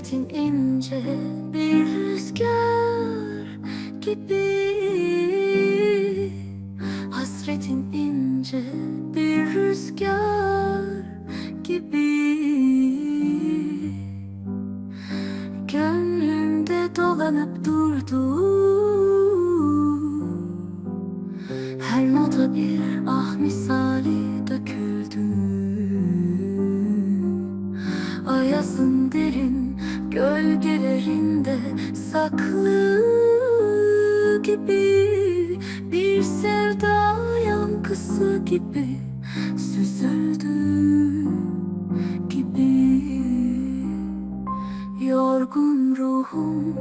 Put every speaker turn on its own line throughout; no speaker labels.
Hasretin ince bir rüzgar gibi. Hasretin ince bir rüzgar gibi. Gönlümde dolanıp durdu Her nota bir ah misali saklı gibi Bir sevda yankısı gibi süzüldü gibi. Yorgun ruhum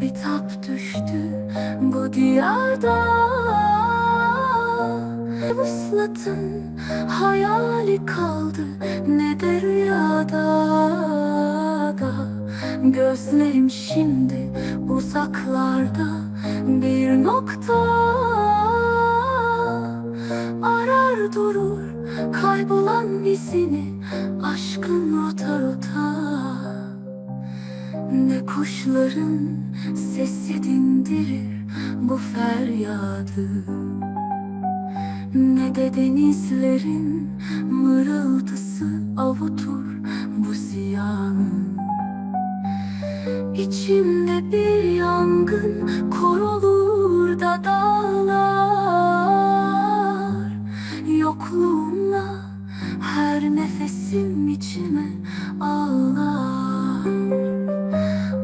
bitap düştü bu diyarda. Vuslatın hayali kaldı ne de Gözlerim şimdi uzaklarda bir nokta. Arar durur kaybolan izini aşkın rota rota. Ne kuşların sesi dindirir bu feryadı. Ne de denizlerin mırıltısı avutur İçimde bir yangın korulur da dağlar. Yokluğumla her nefesim içime ağlar.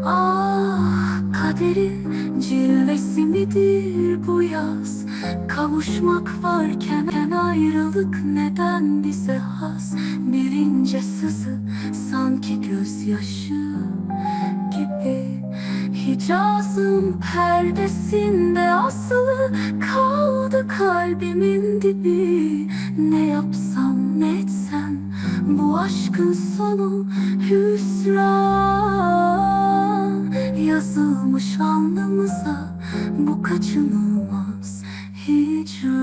Ah kaderin cilvesi midir bu yaz. Kavuşmak varken ayrılık neden bize has? Bir ince sızı sanki gözyaşı Hicazın perdesinde asılı kaldı kalbimin dibi. Ne yapsam ne etsem bu aşkın sonu hüsran Yazılmış alnımıza bu kaçınılmaz hicran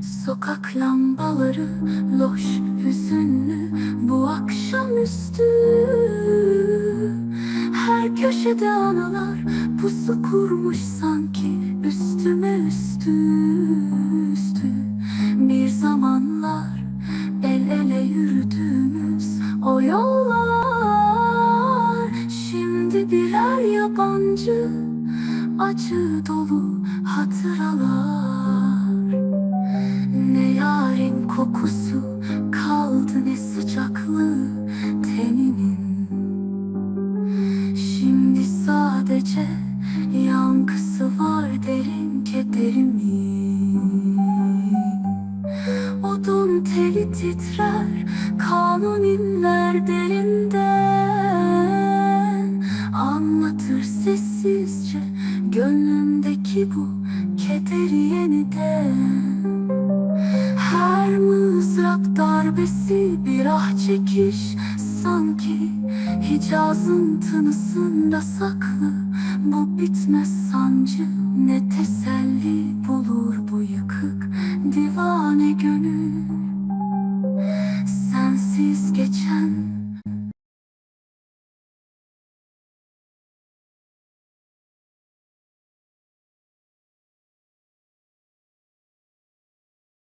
Sokak lambaları loş hüzünlü bu akşamüstü. Her köşede anılar pusu kurmuş sanki üstüme üstü üstü. Bir zamanlar el ele yürüdüğümüz o yollar. Şimdi birer yabancı acı dolu hatıralar çekiş Sanki Hicaz'ın tınısında saklı. Bu bitmez sancı ne teselli bulur bu yıkık divane gönül